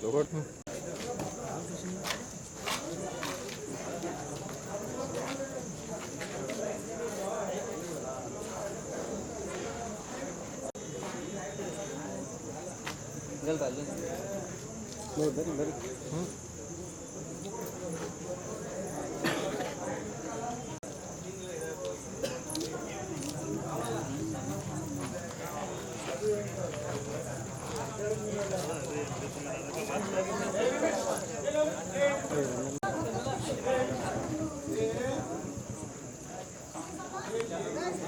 Joghurt. Gel gel.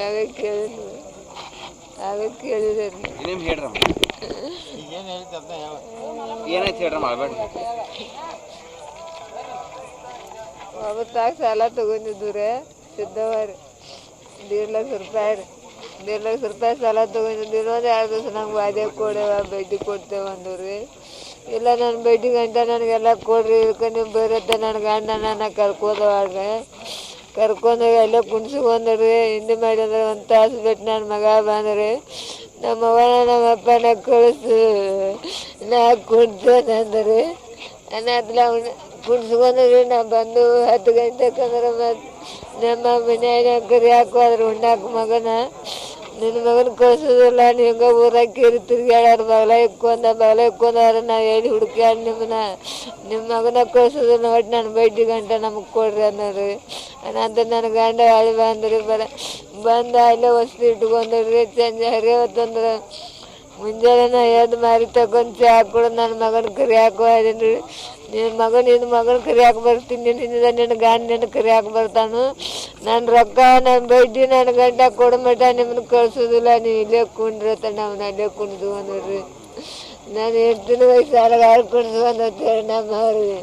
ಅವೇ ಕೇಳಿದ್ರು ಅವೇ ಕೇಳಿದ್ರು ಏನೇನು ಹೇಳ್ರಮ್ಮ ಏನಾಯ್ತು ಸಾಲ ತಗೊಂಡಿದ್ದು ರೀ ಸಿದ್ದವಾರಿ ದೇಡ್ ಲಕ್ಷ ರೂಪಾಯಿ ರೀ. ದೇಡ್ ಲಕ್ಷ ರೂಪಾಯಿ ಸಾಲ ತಗೊಂಡಿದ್ದು. ಇನ್ನೊಂದು ಎರಡು ದಿವಸ ನಂಗೆ ವಾದ್ಯ ಕೊಡೇವ ಬಡ್ಡಿ ಕೊಡ್ತೇವೆ ಅಂದ್ರಿ ರೀ. ಇಲ್ಲ ನನ್ನ ಬಡ್ಡಿ ಗಂಟ ನನಗೆಲ್ಲ ಕೊಡ್ರಿ ಇದಕ್ಕೆ ನೀವು ಬೇರೆ ನನ್ನ ಗಂಡ ನನ್ನ ಕರ್ಕೋದವಾಗ ಕರ್ಕೊಂಡೋಗಿ ಅಲ್ಲೇ ಕುಣ್ಸ್ಕೊಂಡ್ರಿ ಹಿಂದೆ ಮಾಡಿದ್ರೆ ಒಂದು ತಾಸು ಬಿಟ್ಟು ನನ್ನ ಮಗ ಬಂದ್ರಿ ನಮ್ಮ ಅವ್ವನ ನಮ್ಮ ಅಪ್ಪನ ಕಳಿಸು ನಾ ಕುಡ್ತೇನೆ ಅಂದ್ರಿ ಅನ್ನತ್ಲ ಅವನು ಕುಡ್ಸ್ಕೊಂಡ್ರಿ ನಾ ಬಂದು ಹತ್ತು ಗಂಟೆಕಂದ್ರೆ ಮತ್ತೆ ನಮ್ಮ ಮನ್ಯಾಗ ಕರಿ ಹಾಕೋದ್ರ ಉಣ್ಣಾಕ ಮಗನ ನಿನ್ನ ಮಗನ ಕಳ್ಸೋದಿಲ್ಲ ನೀವು ಊರಾಗ ಕೇರಿ ತಿರ್ಗ್ಯಾಡ್ಯಾರ ಬಗಲ ಇಕ್ಕೊಂದ ಬಗಲ ಇಕ್ಕೊಂಡಾರ ನಾ ಹೇಳಿ ಹುಡುಕ್ಯಾಡ ನಿಮ್ಮನ್ನ ನಿಮ್ಮ ಮಗನ ಕಳ್ಸೋದಿಲ್ಲ ಒಟ್ಟು ನನ್ನ ಬಡ್ಡಿ ಗಂಟ ನಮಗೆ ಕೊಡ್ರಿ ಅನ್ನೋರು ಅನ್ನಂತ ನನ್ನ ಗಂಡ ಹಳಿ ಬಂದ್ರಿ. ಬರ, ಬಂದ ಅಲ್ಲೇ ವಸ್ತು ಇಟ್ಕೊಂಡ್ರಿ. ಸಂಜೆ ಹರಿಯವತ್ತಂದ್ರೆ ಮುಂಜಾನೆ ನಾ ಎದ್ದು ಮಾರಿ ತಗೊಂಡು ಚಾ ಕೂಡ, ನನ್ನ ಮಗನ ಕರಿ ಹಾಕೋ ಅದೀನಿ ರೀ ನಿನ್ನ ಮಗನ ನಿನ್ನ ಮಗನ ಕರಿ ಹಾಕಿ ಬರ್ತೀನಿ. ನಿನ್ನಿಂದ ನಿನ್ನ ಗಂಡ ನಿನ್ನ ಕರಿ ಹಾಕಿ ಬರ್ತಾನು. ನನ್ನ ರೊಕ್ಕ, ನನ್ನ ಬೈದಿ ನನ್ನ ಗಂಡ ಕೊಡ ಮಟ ನಿಮ್ಮನ್ನ ಕಳ್ಸೋದಿಲ್ಲ. ನೀವು ಇಲ್ಲೇ ಕುಂಡ್ರತ ನಾವು ಅಲ್ಲೇ ಕುಂಡ್ದು ಅಂದ್ರಿ. ನಾನು ಎಷ್ಟು ವಯಸ್ಸು ಸಾಲ ಕುಡ್ಸ್ಕೊಂಡು ನಮ್ಮ ಅವ್ರಿಗೆ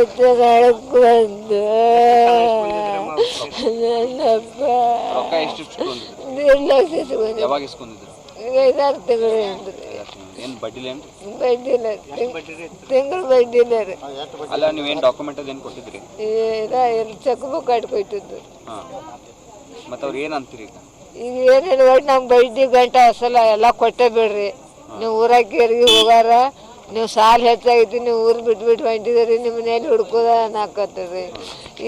ಇತ್ತ ನಾಳಕ್ಕೆ ಬಂದು ನನ್ನಪ್ಪ ಇಸ್ಕೊಂಡಿದ್ರು? ಐದಾರು ತಿಂಗಳು ಏನು ತಿಂಗಳು ರೀ ಅಲ್ಲ ನೀವೇನು ಡಾಕ್ಯುಮೆಂಟ್ ಅದೇನು ಕೊಟ್ಟಿದ್ರಿ? ಚೆಕ್ ಬುಕ್ ಹಾಂ. ಮತ್ತು ಅವ್ರು ಏನು ಅಂತೀರಿ ಈಗ? ಏನೇನು ನಮ್ಗೆ ಬಡ್ಡಿ ಗಂಟೆ ಅಸಲ ಎಲ್ಲ ಕೊಟ್ಟೇ ಬಿಡ್ರಿ. ನೀವು ಊರಾಗ ಕೇರಿಗೆ ಹೋಗಾರ. ನೀವು ಸಾಲ ಹೆಚ್ಚಾಗೈತಿ ನೀವು ಊರು ಬಿಟ್ಟು ಬಿಟ್ಟು ಹೊಂಟಿದ್ರಿ ನಿಮ್ಮ ಮನೇಲಿ ಹುಡ್ಕೋದ ಇಲ್ಲಿ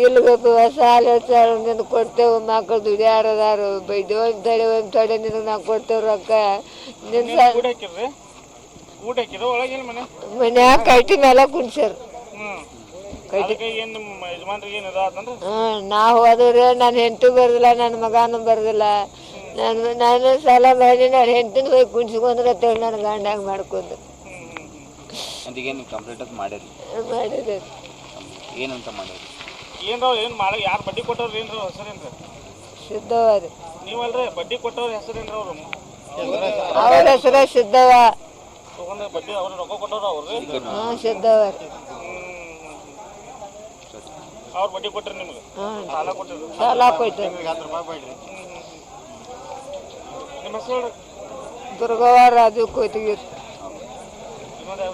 ಇಲ್ಲಿಗಪ್ಪ ಸಾಲ ಹೆಚ್ಚು ನಿನಗೆ ಕೊಡ್ತೇವೆ ಮಕ್ಕಳು ದುಡಿಯಾರದಾರು. ಬೈದು ಒಂದು ತಡೆ ಒಂದು ತಡೆ ನಿನಗೆ ನಾವು ಕೊಡ್ತೇವೆ ರೊಕ್ಕ. ನಿನ್ನ ಮನ್ಯಾಗ ಕಟ್ಟಿ ಮೇಲೆ ಕುಣ್ಸ್ಯಾರ ಹ್ಞೂ ನಾವು ಹೋದ್ರೆ ನನ್ನ ಹೆಂಡತಿ ಬರ್ದಿಲ್ಲ ನನ್ನ ಮಗನೂ ಬರೋದಿಲ್ಲ. ನಾನು ನಾನು ಸಾಲ ಮಾಡಿ ನಾನು ಹೆಂಡತಿನ ಹೋಗಿ ಕುಣ್ಸ್ಕೊಂಡ್ರೆ ಅಂತೇಳಿ ನನ್ನ ಗಂಡಂಗೆ ಮಾಡ್ಕೊಂಡು. ಅದಕ್ಕೇನು ಕಂಪ್ಲೀಟ್ ಅದು ಮಾಡಿರಿ. ಮಾಡಿದೆ. ಏನಂತ ಮಾಡಿರಿ? ಏನ್ರ ಏನು ಮಾಡಿ ಯಾರು ಬಡ್ಡಿ ಕೊಟ್ಟವ್ರು ಏನ್ರ ಹೆಸರೇನ್ರಿ? ಶುದ್ಧವಾದ. ನೀವಲ್ರಿ ಬಡ್ಡಿ ಕೊಟ್ಟವ್ರ ಹೆಸರೇನ್ರಿ ಅವರು? ಅವ್ರ ಹೆಸರ ಶುದ್ಧವ. ತಗೊಂಡ್ರೆ ಬಡ್ಡಿ ಅವ್ರು ರೊಕ್ಕ ಕೊಟ್ಟವ್ರ ಅವ್ರಿ ಹ್ಞೂ ಶುದ್ಧವ ಅವ್ರು ಬಡ್ಡಿ ಕೊಟ್ಟರು ನಿಮ್ಗೆ? ಸಾಲ ಕೊಟ್ಟಿದ್ರು. ಸಾಲ ಕೊಟ್ಟರು ಹತ್ತು ರೂಪಾಯಿ ಹೇಳ್ರಿ ದುರ್ಗವ್ವ ರಾಜು ಕೊಯ್ತಿಗಿರ್ ಇನ್ನೊಂದು